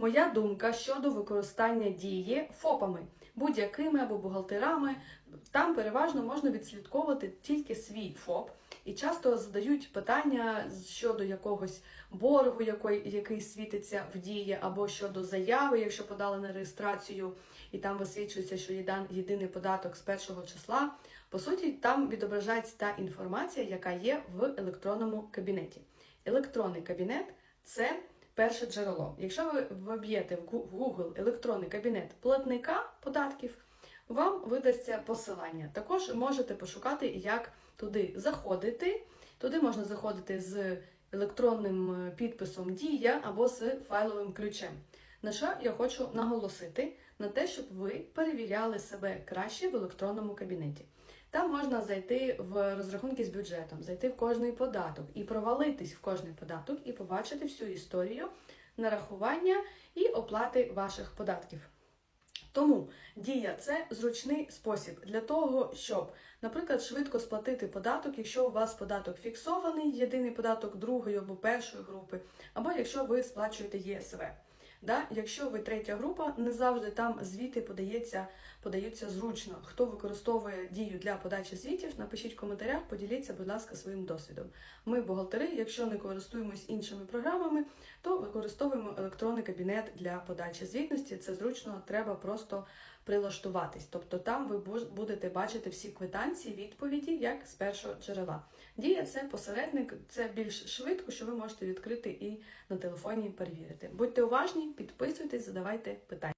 Моя думка щодо використання дії ФОПами, будь-якими або бухгалтерами. Там переважно можна відслідковувати тільки свій ФОП. І часто задають питання щодо якогось боргу, який, світиться в дії, або щодо заяви, якщо подали на реєстрацію, і там висвічується, що єдиний податок з першого числа. По суті, там відображається та інформація, яка є в електронному кабінеті. Електронний кабінет це перше джерело. Якщо ви вб'єте в Гу- в Google електронний кабінет платника податків, вам видасться посилання. Також можете пошукати, як туди заходити. Туди можна заходити з електронним е, підписом Дія або з файловим ключем. На що я хочу наголосити на те, щоб ви перевіряли себе краще в електронному кабінеті. Там можна зайти в розрахунки з бюджетом, зайти в кожний податок і провалитись в кожний податок і побачити всю історію нарахування і оплати ваших податків. Тому дія це зручний спосіб для того, щоб, наприклад, швидко сплатити податок, якщо у вас податок фіксований, єдиний податок другої або першої групи, або якщо ви сплачуєте ЄСВ. Да? Якщо ви третя група, не завжди там звіти подається, подаються зручно. Хто використовує дію для подачі звітів, напишіть в коментарях, поділіться, будь ласка, своїм досвідом. Ми, бухгалтери, якщо не користуємось іншими програмами, то використовуємо електронний кабінет для подачі звітності. Це зручно, треба просто прилаштуватись. Тобто там ви будете бачити всі квитанції, відповіді, як з першого джерела. Дія це посередник, це більш швидко, що ви можете відкрити і на телефоні перевірити. Будьте уважні, підписуйтесь, задавайте питання.